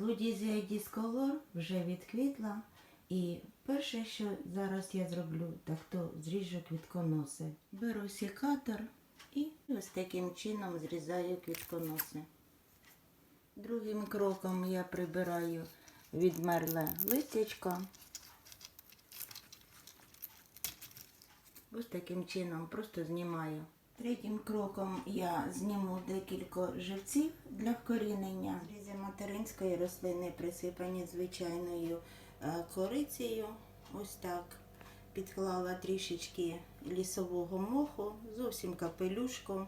Лудізія дісколор вже відквітла. І перше, що зараз я зроблю, так то зріжу квітконоси. Беру сікатор і ось таким чином зрізаю квітконоси. Другим кроком я прибираю відмерле листячко. Ось таким чином просто знімаю. Третім кроком я зніму декілька живців для вкорінення. Зрізи материнської рослини присипані звичайною е, корицею. Ось так. Підклала трішечки лісового моху, зовсім капелюшку,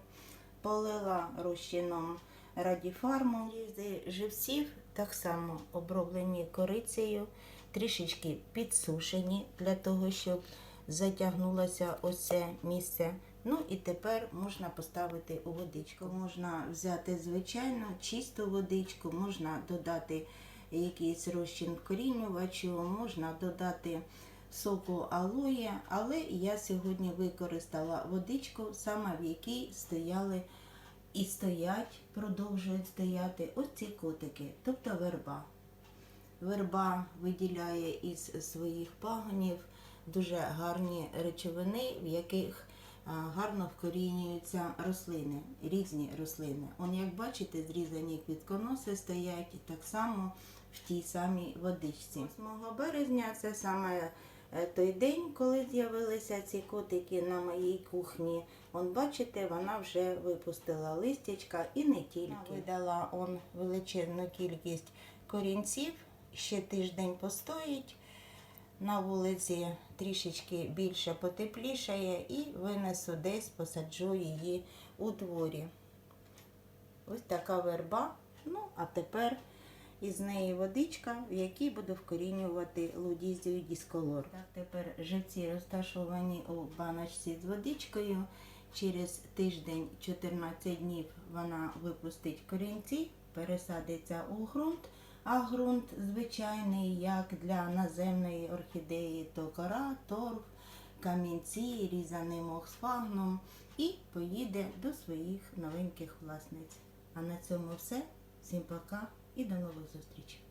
полила розчином радіфарму. Зрізи живців так само оброблені корицею, трішечки підсушені для того, щоб затягнулося ось це місце. Ну і тепер можна поставити у водичку. Можна взяти звичайну чисту водичку, можна додати якийсь розчин вкорінювачу, можна додати соку алоє, але я сьогодні використала водичку, саме в якій стояли і стоять, продовжують стояти ось ці котики, тобто верба. Верба виділяє із своїх пагонів дуже гарні речовини, в яких гарно вкорінюються рослини, різні рослини. Он, як бачите, зрізані квітконоси стоять так само в тій самій водичці. 8 березня це саме е, той день, коли з'явилися ці котики на моїй кухні. Он, бачите, вона вже випустила листячка і не тільки. Видала он величезну кількість корінців, ще тиждень постоїть. На вулиці трішечки більше потеплішає і винесу десь, посаджу її у дворі. Ось така верба. Ну, а тепер із неї водичка, в якій буду вкорінювати лудізію дісколор. Так, тепер живці розташовані у баночці з водичкою. Через тиждень 14 днів вона випустить корінці, пересадиться у ґрунт. А ґрунт звичайний, як для наземної орхідеї, то кора, торф, камінці, різаний мох з фагном і поїде до своїх новеньких власниць. А на цьому все. Всім пока і до нових зустрічей.